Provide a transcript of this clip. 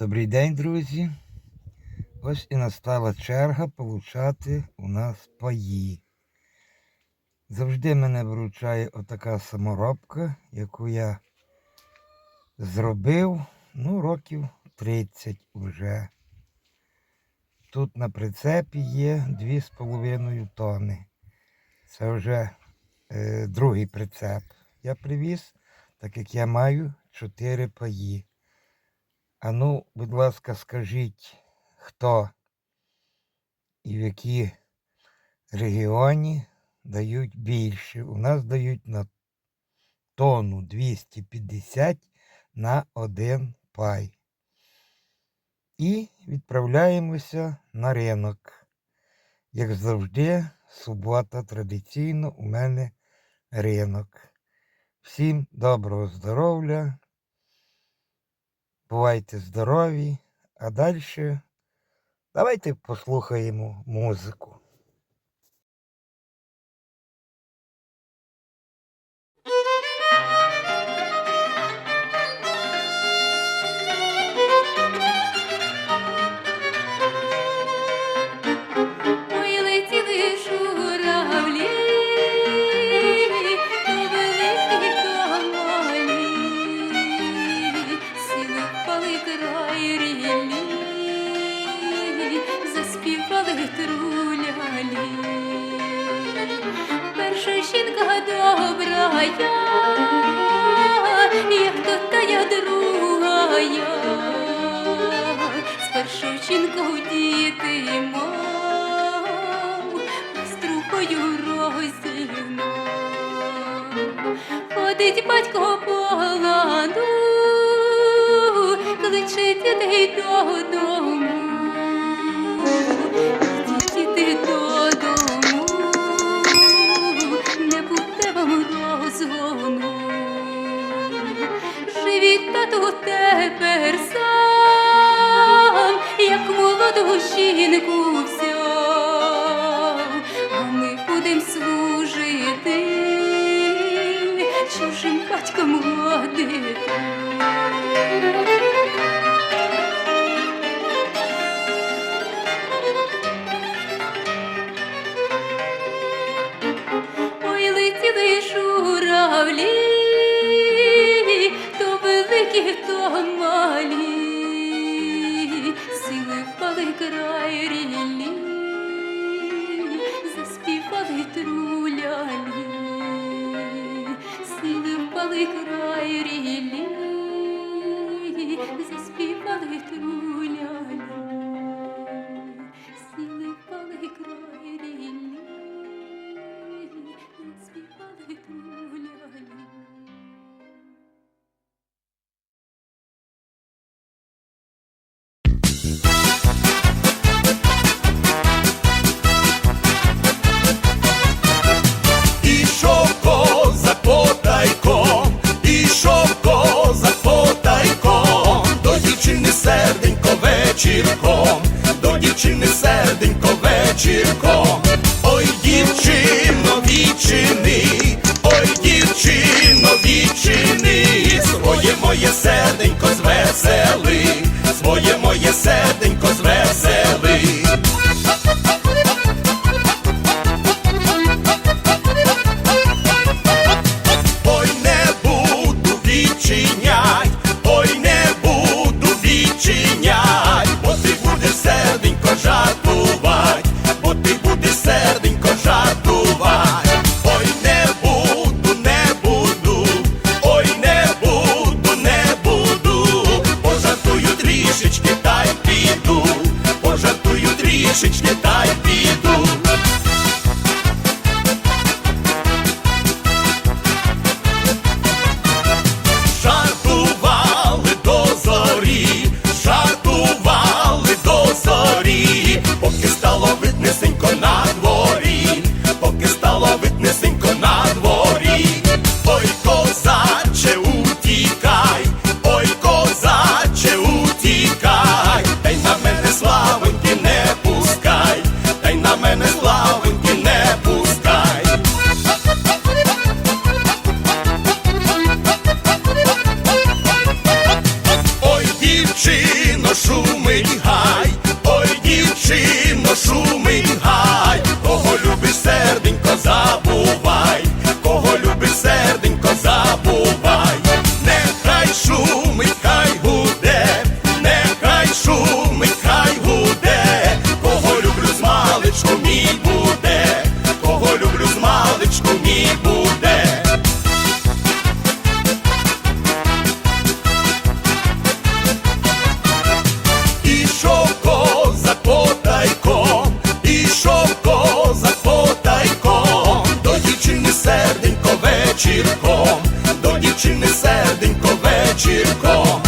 Добрий день, друзі. Ось і настала черга получати у нас паї. Завжди мене вручає отака саморобка, яку я зробив, ну, років 30 вже. Тут на прицепі є 2,5 тони. Це вже е, другий прицеп. Я привіз, так як я маю 4 паї. А ну, будь ласка, скажіть, хто і в які регіоні дають більше. У нас дають на тонну 250 на один пай. І відправляємося на ринок. Як завжди, субота традиційно у мене ринок. Всім доброго здоров'я. Бувайте здорові, а далі давайте послухаємо музику. Трулялі. Перша жінка добра як то та я друга я. Спершу жінку діти мов, струхою розігнав. Ходить батько по ладу, кличе дітей додому. Жінку взяв, а ми будем служити, чужим батькам годити. Край рілі, заспівали трулялі, сіли впали край вечірком, до дівчини серденько вечірком. Ой, дівчино, вічини, ой, дівчино, вічини, своє моє серденько звесели, своє моє серденько серденько жартувати. Ой, не буду, не буду, ой, не буду, не буду, пожартую трішечки, та піду, пожартую трішечки, та піду. Вечірком, до дівчини серденько вечірком.